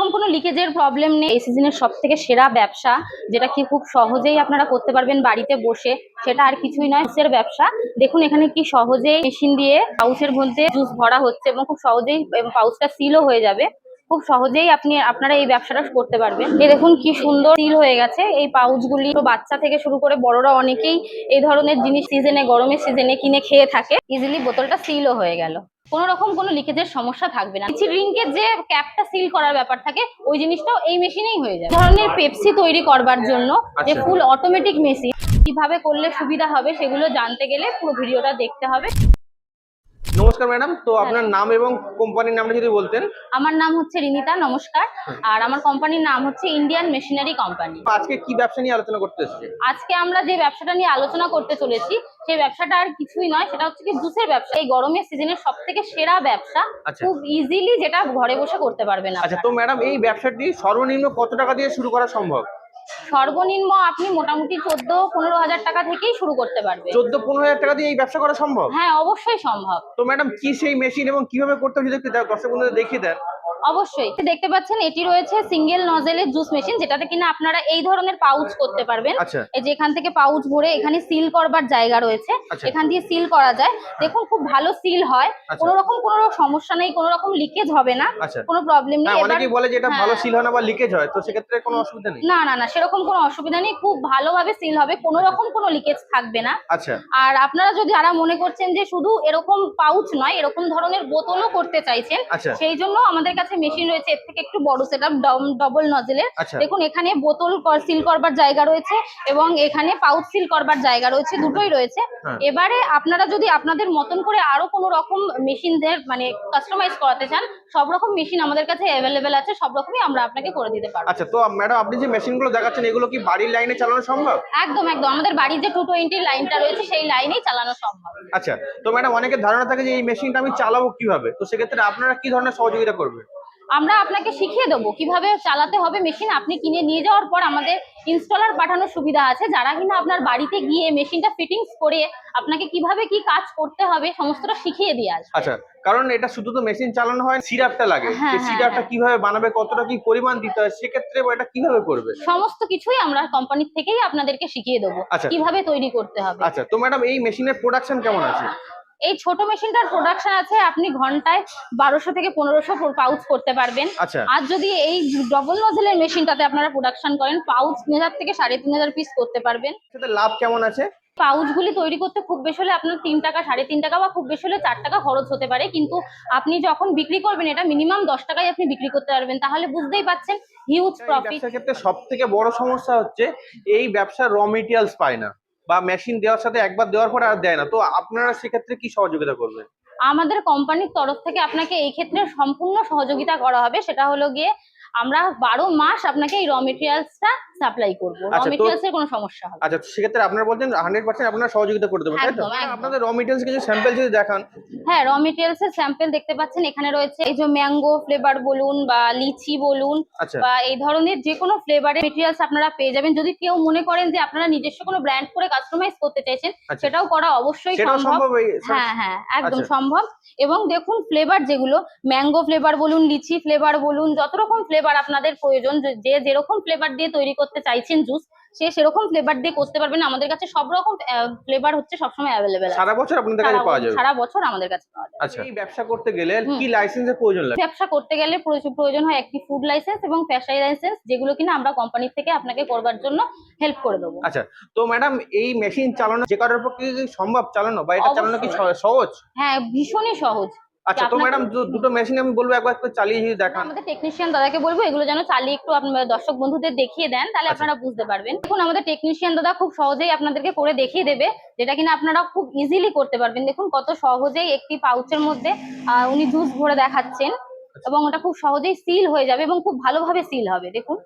রকম কোনো লিকেজের প্রবলেম নেই। এই সিজনের সব থেকে সেরা ব্যবসা, যেটা কি খুব সহজেই আপনারা করতে পারবেন বাড়িতে বসে, সেটা আর কিছুই নয় জুসের ব্যবসা। দেখুন এখানে কি সহজেই মেশিন দিয়ে পাউচের মধ্যে জুস ভরা হচ্ছে এবং খুব সহজেই পাউচটা সিলও হয়ে যাবে। খুব সহজেই আপনি, আপনারা এই ব্যবসাটা করতে পারবেন। এই দেখুন কি সুন্দর সিল হয়ে গেছে। এই পাউচগুলি বাচ্চা থেকে শুরু করে বড়রা অনেকেই এই ধরনের জিনিস সিজনে গরমের সিজনে কিনে খেয়ে থাকে। ইজিলি বোতলটা সিলও হয়ে গেল। কোনো রকম কোনো লিকেজের সমস্যা থাকবে না। ড্রিঙ্কের যে ক্যাপটা সিল করার ব্যাপার থাকে ওই জিনিসটাও এই মেশিনেই হয়ে যায়। ধরনের পেপসি তৈরি করবার জন্য যে আচ্ছা। ফুল অটোমেটিক মেশিন কীভাবে করলে সুবিধা হবে সেগুলো জানতে গেলে পুরো ভিডিওটা দেখতে হবে। নমস্কার ম্যাডাম তো আপনার নাম এবং কোম্পানির নামটা যদি বলতেন। আমার নাম হচ্ছে রিনিতা নমস্কার। আর আমার কোম্পানির নাম হচ্ছে ইন্ডিয়ান মেশিনারি কোম্পানি। আজকে কি ব্যবসা নিয়ে আলোচনা করতে এসেছে? আজকে আমরা যে ব্যবসাটা নিয়ে আলোচনা করতে চলেছি সেই ব্যবসাটা আর কিছুই নয় সেটা হচ্ছে কি জুসের ব্যবসা। এই গরমের সিজনের সব থেকে সেরা ব্যবসা আচ্ছা। খুব ইজিলি যেটা ঘরে বসে করতে পারবেন আচ্ছা তো ম্যাডাম এই ব্যবসাটি সর্বনিম্ন কত টাকা দিয়ে শুরু করা সম্ভব? সর্বনিম্ন আপনি মোটামুটি চোদ্দ পনেরো হাজার টাকা থেকেই শুরু করতে পারবেন। চোদ্দ পনেরো হাজার টাকা দিয়ে এই ব্যবসা করা সম্ভব? হ্যাঁ অবশ্যই সম্ভব। তো ম্যাডাম কি সেই মেশিন এবং কীভাবে করতে হবে যদি দর্শক বন্ধুদের দেখিয়ে দেন? অবশ্যই। দেখতে পাচ্ছেন এটি রয়েছে সিঙ্গেল নজেলের জুস মেশিন যেটাতে কিনা আপনারা এই ধরনের পাউচ করতে পারবেন। আচ্ছা। এই যে এখান থেকে পাউচ ভরে এখানে সিল করবার জায়গা রয়েছে। আচ্ছা। এখান দিয়ে সিল করা যায়। দেখুন খুব ভালো সিল হয়। আচ্ছা। কোনো রকম কোনো সমস্যা নেই কোনো রকম লিকেজ হবে না। কোনো প্রবলেম নেই। হ্যাঁ অনেকেই বলে যে এটা ভালো হ্যাঁ। সিল হয় না বা লিকেজ হয় তো সেক্ষেত্রে কোনো অসুবিধা নেই। না না না সেরকম কোনো অসুবিধা নেই। খুব ভালোভাবে সিল হবে। কোনো রকম কোনো লিকেজ থাকবে না। আচ্ছা। আর আপনারা যদি যারা মনে করছেন যে শুধু এরকম পাউচ নয় এরকম ধরনের বোতলও করতে চাইছেন সেই জন্য আমাদের কাছে মেশিন রয়েছে এর থেকে একটু বড় সেট আপ ডবল নজেলের দেখুন এখানে বোতল সিল করবার জায়গা রয়েছে এবং এখানে পাউচ সিল করবার জায়গা রয়েছে দুটোই রয়েছে। হ্যাঁ। এবারে আপনারা যদি আপনাদের মতন করে আরও কোনো রকম মেশিনদের মানে কাস্টমাইজ করাতে চান সব রকম মেশিন আমাদের কাছে অ্যাভেলেবেল আছে সব রকমই আমরা আপনাকে করে দিতে পারব। আচ্ছা তো ম্যাডাম আপনি যে মেশিনগুলো দেখাচ্ছেন এগুলো কি বাড়ির লাইনে চালানো সম্ভব? একদম একদম। আমাদের বাড়ির যে টু টোয়েন্টি লাইনটা রয়েছে সেই লাইনেই চালানো সম্ভব। আচ্ছা তো ম্যাডাম অনেকের ধারণা থাকে যে এই মেশিনটা আমি চালাবো কীভাবে? তো সেক্ষেত্রে আপনারা কি ধরনের সহযোগিতা করবেন? আমরা আপনাকে শিখিয়ে দেবো কীভাবে চালাতে হবে মেশিন। আপনি কিনে নিয়ে যাওয়ার পর আমাদের ইনস্টলার পাঠানোর সুবিধা আছে। যারা কিনা আপনার বাড়িতে গিয়ে মেশিনটা ফিটিংস করে আপনাকে কীভাবে কি কাজ করতে হবে সমস্তটা শিখিয়ে দিয়ে আসবে। আচ্ছা কারণ এটা শুধু তো মেশিন চালানো হয় সিরাপটা লাগে। হ্যাঁ, হ্যাঁ, সিরাপটা হ্যাঁ। কীভাবে বানাবে কতটা কি পরিমাণ দিতে হয় সেক্ষেত্রে এটা কীভাবে করবে? সমস্ত কিছুই আমরা কোম্পানির থেকেই আপনাদেরকে শিখিয়ে দেবো আচ্ছা। কীভাবে তৈরি করতে হবে। আচ্ছা তো ম্যাডাম এই মেশিনের প্রোডাকশন কেমন আছে? এই ছোট মেশিনটার প্রোডাকশন আছে আপনি ঘন্টায় বারোশো থেকে পনেরোশো পাউচ করতে পারবেন। আচ্ছা। আর যদি এই ডবল নজেলের মেশিনটাতে আপনারা প্রোডাকশন করেন পাউচ তিন হাজার থেকে সাড়ে তিন হাজার পিস করতে পারবেন। লাভ কেমন আছে? পাউচগুলি তৈরি করতে খুব বেশি হলে আপনার তিন টাকা সাড়ে তিন টাকা বা খুব বেশি হলে চার টাকা খরচ হতে পারে। কিন্তু আপনি যখন বিক্রি করবেন এটা মিনিমাম দশ টাকায় আপনি বিক্রি করতে পারবেন। তাহলে বুঝতেই পাচ্ছেন হিউজ প্রফিট ক্ষেত্রে সব থেকে বড় সমস্যা হচ্ছে এই ব্যবসার র মেটেরিয়ালস পায় না। বা মেশিন দেওয়ার সাথে একবার দেওয়ার পরে আর দেয় না। তো আপনারা সেক্ষেত্রে কি সহযোগিতা করবেন? আমাদের কোম্পানির তরফ থেকে আপনাকে এই ক্ষেত্রে সম্পূর্ণ সহযোগিতা করা হবে। সেটা হলো গিয়ে আমরা বারো মাস আপনাকে এই র মেটেরিয়ালসটা সাপ্লাই করব। র আচ্ছা, মেটেরিয়ালস এর কোনো সমস্যা হবে আচ্ছা সেক্ষেত্রে আপনারা বলছেন হান্ড্রেড পার্সেন্ট আপনারা সহযোগিতা করে দেবেন তাই তো? একদম, একদম। আপনাদের র মেটেরিয়ালস কিছু স্যাম্পল যদি দেখান। হ্যাঁ র মেটেরিয়ালস এর স্যাম্পল দেখতে পাচ্ছেন এখানে রয়েছে এই যে ম্যাঙ্গো ফ্লেভার বলুন বা লিচি বলুন আচ্ছা। বা এই ধরনের যে কোনো ফ্লেভারের মেটেরিয়ালস আপনারা পেয়ে যাবেন। যদি কেউ মনে করেন যে আপনারা নিজস্ব কোনো ব্র্যান্ড করে কাস্টমাইজ করতে চাইছেন আচ্ছা। সেটাও করা অবশ্যই সম্ভব। হ্যাঁ হ্যাঁ একদম আচ্ছা। সম্ভব। এবং দেখুন ফ্লেভার যেগুলো ম্যাঙ্গো ফ্লেভার বলুন লিচি ফ্লেভার বলুন যত রকম ফ্লেভার আপনাদের প্রয়োজন। যে- যেরকম ফ্লেভার দিয়ে তৈরি করতে চাইছেন জুস সে সেরকম ফ্লেভার দিয়ে করতে পারবেন। আমাদের কাছে সব রকম ফ্লেভার হচ্ছে সবসময় অ্যাভেলেবেল সারা বছর আপনাদের কাছে পাওয়া যাবে? সারা বছর আমাদের কাছে পাওয়া যায় আচ্ছা। এই ব্যবসা করতে গেলে কি লাইসেন্সের প্রয়োজন লাগে? ব্যবসা করতে গেলে প্রয়োজন প্রয়োজন হয় একটি ফুড লাইসেন্স এবং ফ্যাশাই লাইসেন্স যেগুলো কিনা আমরা কোম্পানি থেকে আপনাকে করবার জন্য হেল্প করে দেবো। আচ্ছা। তো ম্যাডাম এই মেশিন চালানো যে কারোর পক্ষে সম্ভব চালানো? বা এটা চালানো কি সহজ? হ্যাঁ ভীষণই সহজ। আচ্ছা তো ম্যাডাম দুটো মেশিন আমি বলব একবার একটু চালিয়ে যদি দেখান। আমাদের টেকনিশিয়ান দাদাকে বলব এগুলো যেন চালিয়ে একটু আপনার দর্শক বন্ধুদের দেখিয়ে দেন তাহলে আচ্ছা। আপনারা বুঝতে পারবেন। দেখুন আমাদের টেকনিশিয়ান দাদা খুব সহজেই আপনাদেরকে করে দেখিয়ে দেবে যেটা কিনা আপনারা খুব ইজিলি করতে পারবেন। দেখুন কত সহজেই একটি পাউচের মধ্যে উনি জুস ভরে দেখাচ্ছেন এবং ওটা খুব সহজেই সিল হয়ে যাবে এবং খুব ভালোভাবে সিল হবে দেখুন।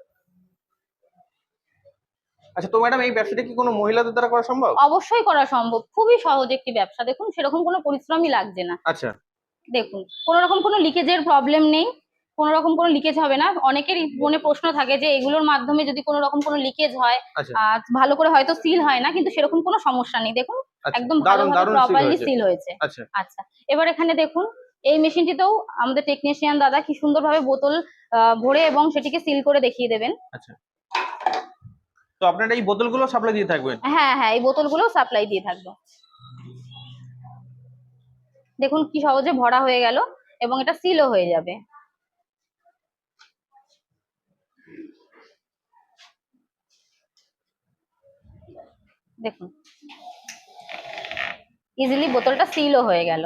আচ্ছা তো ম্যাডাম এই ব্যবসাটা কি কোনো মহিলাদের দ্বারা করা সম্ভব? অবশ্যই করা সম্ভব খুবই সহজ একটি ব্যবসা দেখুন সেরকম কোনো পরিশ্রমই লাগছে না। আচ্ছা। দেখুন কোনো রকম কোনো লিকেজের প্রবলেম নেই কোনো রকম কোনো লিকেজ হবে না। অনেকেরই মনে প্রশ্ন থাকে যে এগুলোর মাধ্যমে যদি কোনো রকম কোনো লিকেজ হয় আচ্ছা। ভালো করে হয়তো সিল হয় না কিন্তু সেরকম কোনো সমস্যা নেই। দেখুন আচ্ছা একদম ভালোভাবে প্রপারলি সিল হয়েছে। আচ্ছা। আচ্ছা এবার এখানে দেখুন এই মেশিনটিতেও আমাদের টেকনিশিয়ান দাদা কি সুন্দরভাবে বোতল ভরে এবং সেটিকে সিল করে দেখিয়ে দেবেন। আচ্ছা। তো আপনারা এই বোতলগুলো সাপ্লাই দিয়ে থাকবেন? হ্যাঁ হ্যাঁ এই বোতলগুলো সাপ্লাই দিয়ে থাকব। দেখুন কি সহজে ভরা হয়ে গেল এবং এটা সিলও হয়ে যাবে। দেখুন। ইজিলি বোতলটা সিলও হয়ে গেল।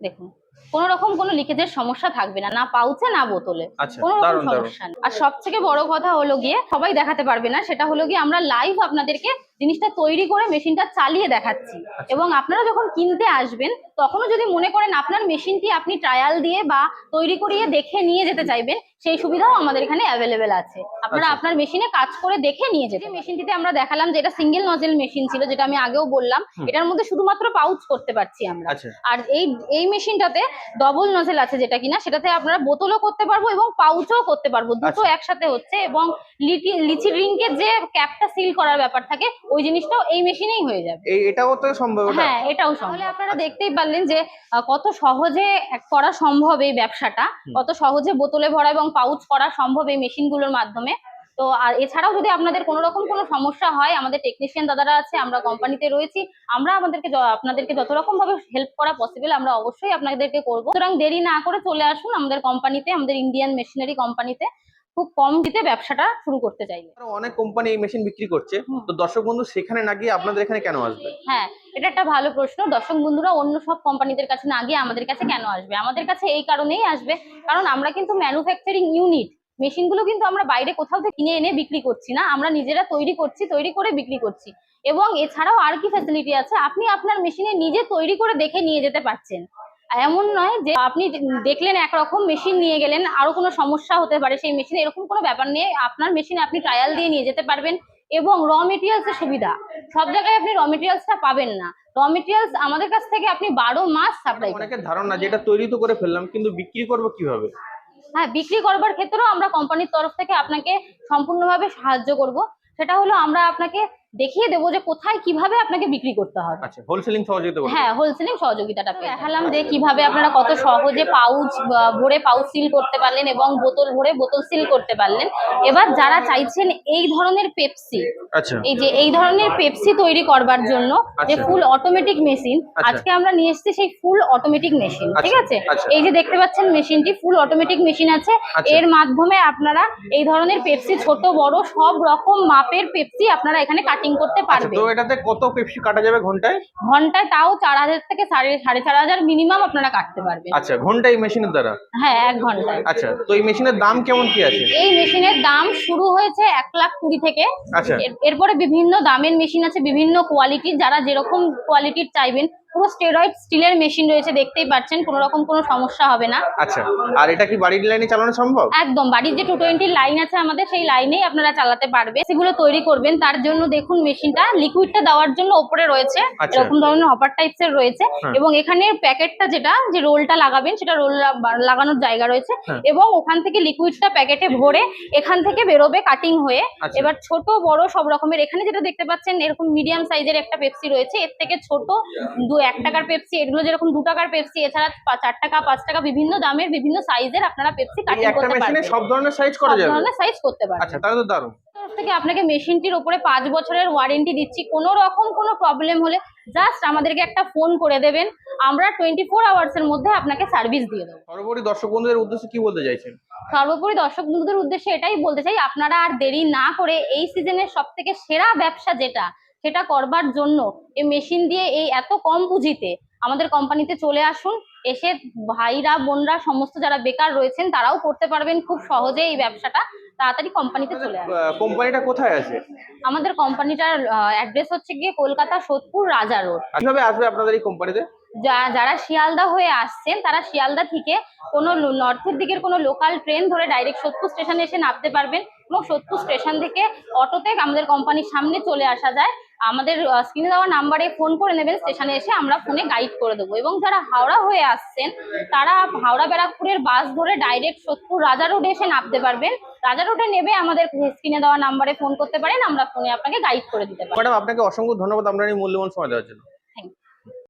দেখুন। কোনো রকম কোনো লিকেজের সমস্যা থাকবে না না পাউচে না বোতলে। আচ্ছা কোনো রকম সমস্যা নেই। আর সব থেকে বড় কথা হলো গিয়ে সবাই দেখাতে পারবে না সেটা হলো গিয়ে আমরা লাইভ আপনাদেরকে জিনিসটা তৈরি করে মেশিনটা চালিয়ে দেখাচ্ছি। আচ্ছা। এবং আপনারা যখন কিনতে আসবেন তখনও যদি মনে করেন আপনার মেশিনটি আপনি ট্রায়াল দিয়ে বা তৈরি করিয়ে দেখে নিয়ে যেতে চাইবেন সেই সুবিধাও আমাদের এখানে অ্যাভেলেবেল আছে। আপনারা আচ্ছা। আপনার মেশিনে কাজ করে দেখে নিয়ে যেতে মেশিনটিতে আমরা দেখালাম যে এটা সিঙ্গেল নজেল মেশিন ছিল যেটা আমি আগেও বললাম। এটার মধ্যে শুধুমাত্র পাউচ করতে পারছি আমরা। আচ্ছা। আর এই এই মেশিনটাতে ডবল নজেল আছে যেটা কিনা সেটাতে আপনারা বোতলও করতে পারব এবং পাউচও করতে পারব। দুটো। একসাথে হচ্ছে এবং লিচি লিচি ড্রিঙ্কের যে ক্যাপটা সিল করার ব্যাপার থাকে ওই জিনিসটাও এই মেশিনেই হয়ে যাবে। এই এটাও তো সম্ভব হ্যাঁ এটাও সম্ভব। তাহলে আপনারা দেখতেই পারলেন যে আহ, কত সহজে করা সম্ভব এই ব্যবসাটা কত সহজে বোতলে ভরা এবং পাউচ করা সম্ভব এই মেশিনগুলোর মাধ্যমে। তো আর এছাড়াও যদি আপনাদের কোনো রকম কোনো সমস্যা হয় আমাদের টেকনিশিয়ান দাদারা আছে আমরা কোম্পানিতে রয়েছি আমরা আমাদেরকে আপনাদেরকে যত রকম ভাবে হেল্প করা পসিবল আমরা অবশ্যই আপনাদেরকে করব। সুতরাং দেরি না করে চলে আসুন আমাদের কোম্পানিতে আমাদের ইন্ডিয়ান মেশিনারি কোম্পানিতে খুব কম দিতে ব্যবসাটা শুরু করতে চাইলে। অনেক কোম্পানি এই মেশিন বিক্রি করছে। তো দর্শক বন্ধু সেখানে না গিয়ে আপনাদের এখানে কেন আসবে? হ্যাঁ এটা একটা ভালো প্রশ্ন। দর্শক বন্ধুরা অন্য সব কোম্পানিদের কাছে না গিয়ে আমাদের কাছে কেন আসবে? আমাদের কাছে এই কারণেই আসবে। কারণ আমরা কিন্তু ম্যানুফ্যাকচারিং ইউনিট মেশিনগুলো কিন্তু আমরা বাইরে কোথাও থেকে কিনে এনে বিক্রি করছি না। আমরা নিজেরা তৈরি করছি তৈরি করে বিক্রি করছি। এবং এছাড়াও আর কি ফ্যাসিলিটি আছে? আপনি আপনার মেশিনে নিজে তৈরি করে দেখে নিয়ে যেতে পারছেন। এমন নয় যে আপনি দেখলেন একরকম মেশিন নিয়ে গেলেন আরও কোনো সমস্যা হতে পারে সেই মেশিনে এরকম কোনো ব্যাপার নেই। আপনার মেশিনে আপনি ট্রায়াল দিয়ে নিয়ে যেতে পারবেন এবং র মেটেরিয়ালসের সুবিধা। সব জায়গায় আপনি র মেটেরিয়ালসটা পাবেন না। র মেটেরিয়ালস আমাদের কাছ থেকে আপনি বারো মাস সাপ্লাই অনেকের ধারণা যেটা তৈরি তো করে ফেললাম কিন্তু বিক্রি করব কীভাবে? হ্যাঁ বিক্রি করবার ক্ষেত্রেও আমরা কোম্পানির তরফ থেকে আপনাকে সম্পূর্ণভাবে সাহায্য করব। সেটা হলো আমরা আপনাকে দেখিয়ে দেবো যে কোথায় কীভাবে আপনাকে বিক্রি করতে হবে আচ্ছা হোলসেলিং সহযোগিতা হ্যাঁ হোলসেলিং সহযোগিতাটা দেখালাম যে কীভাবে আপনারা কত সহজে পাউচ ভরে পাউচ সিল করতে পারলেন এবং বোতল ভরে বোতল সিল করতে পারলেন এবার যারা চাইছেন এই ধরনের পেপসি আচ্ছা এই যে এই ধরনের পেপসি তৈরি করবার জন্য যে। Full automatic machine. আজকে আমরা নিয়ে এসেছি সেই ফুল অটোমেটিক মেশিন ঠিক আছে আচ্ছা। এই যে দেখতে পাচ্ছেন মেশিনটি ফুল অটোমেটিক মেশিন আছে। এর মাধ্যমে আপনারা এই ধরনের পেপসি ছোট বড় সব রকম মাপের পেপসি আপনারা এখানে কাটিং করতে পারবে। তো এটাতে কত পেপসি কাটা যাবে ঘন্টায়? ঘন্টায় তাও চার হাজার থেকে সাড়ে সাড়ে চার হাজার মিনিমাম আপনারা কাটতে পারবেন। আচ্ছা ঘন্টায় মেশিনের দ্বারা? হ্যাঁ এক ঘন্টায়। আচ্ছা তো এই মেশিনের দাম কেমন কি আছে? এই মেশিনের দাম শুরু হয়েছে এক লাখ কুড়ি থেকে। আচ্ছা। এরপরে বিভিন্ন দামের মেশিন আছে বিভিন্ন কোয়ালিটির যারা যেরকম কোয়ালিটির চাইবেন পুরো স্টেরয়েড স্টিলের মেশিন রয়েছে দেখতেই পাচ্ছেন কোনো রকম কোনো সমস্যা হবে না আচ্ছা আর এটা কি বাড়ির লাইনে চালানো সম্ভব একদম বাড়ির যে টু টোয়েন্টির লাইন আছে আমাদের সেই লাইনেই আপনারা চালাতে পারবেন সেগুলো তৈরি করবেন তার জন্য দেখুন মেশিনটা লিকুইডটা দেওয়ার জন্য ওপরে রয়েছে আচ্ছা। এরকম ধরনের হপার টাইপস এর রয়েছে হ্যাঁ। এবং এখানে প্যাকেটটা যেটা যে রোলটা লাগাবেন সেটা রোল লাগানোর জায়গা রয়েছে হ্যাঁ। এবং ওখান থেকে লিকুইডটা প্যাকেটে ভরে এখান থেকে বেরোবে কাটিং হয়ে আচ্ছা। এবার ছোট বড় সব রকমের এখানে যেটা দেখতে পাচ্ছেন এরকম মিডিয়াম সাইজের একটা পেপসি রয়েছে এর থেকে ছোট দু এক টাকার পেপসি এগুলো যেরকম দু টাকার পেপসি এছাড়া চার টাকা পাঁচ টাকা বিভিন্ন দামের বিভিন্ন সাইজের আপনারা পেপসি কাটিং করতে পারবেন। সব ধরনের সাইজ করা সব ধরনের সাইজ করতে পারবেন। আচ্ছা তাহলে তো দারুণ। থেকে আপনাকে মেশিনটির উপরে পাঁচ বছরের ওয়ারেন্টি দিচ্ছি। কোনো রকম কোনো প্রবলেম হলে জাস্ট আমাদেরকে একটা ফোন করে দেবেন। আমরা টোয়েন্টি ফোর আওয়ার্স এর মধ্যে আপনাকে সার্ভিস দিয়ে দেবো। সর্বোপরি দর্শক বন্ধুদের উদ্দেশ্যে কি বলতে চাইছেন? সর্বোপরি দর্শক বন্ধুদের উদ্দেশ্যে এটাই বলতে চাই আপনারা আর দেরি না করে এই সিজনের সব থেকে সেরা ব্যবসা যেটা সেটা করবার জন্য এই মেশিন দিয়ে এই এত কম পুঁজিতে আমাদের কোম্পানিতে চলে আসুন এসে ভাইরা বোনরা সমস্ত যারা বেকার রয়েছেন তারাও করতে পারবেন খুব সহজে এই ব্যবসাটা। তাড়াতাড়ি কোম্পানিতে চলে আসুন। আহ, কোম্পানিটা কোথায় আছে? আমাদের কোম্পানিটার অ্যাড্রেস হচ্ছে গিয়ে কলকাতা সোদপুর রাজা রোড কীভাবে আসবে আপনাদের এই কোম্পানিতে যা- যারা শিয়ালদা হয়ে আসছেন তারা শিয়ালদা থেকে কোনো নর্থের দিকের কোনো লোকাল ট্রেন ধরে ডাইরেক্ট সোদপুর স্টেশনে এসে নামতে পারবেন এবং সোদপুর স্টেশন থেকে অটোতে আমাদের কোম্পানির সামনে চলে আসা যায়। আমাদের স্ক্রিনে দেওয়া নাম্বারে ফোন করে নেবেন স্টেশনে এসে আমরা ফোনে গাইড করে দেবো। এবং যারা হাওড়া হয়ে আসছেন, তারা হাওড়া ব্যারাকপুরের বাস ধরে ডাইরেক্ট সোদপুর রাজা রোডে এসে নামতে পারবেন। রাজা রোডে নেবে আমাদের স্ক্রিনে দেওয়া নাম্বারে ফোন করতে পারেন, আমরা ফোনে আপনাকে গাইড করে দিতে পারি ম্যাডাম আপনাকে অসংখ্য ধন্যবাদ, আপনার এই মূল্যবান সময় দেওয়ার জন্য।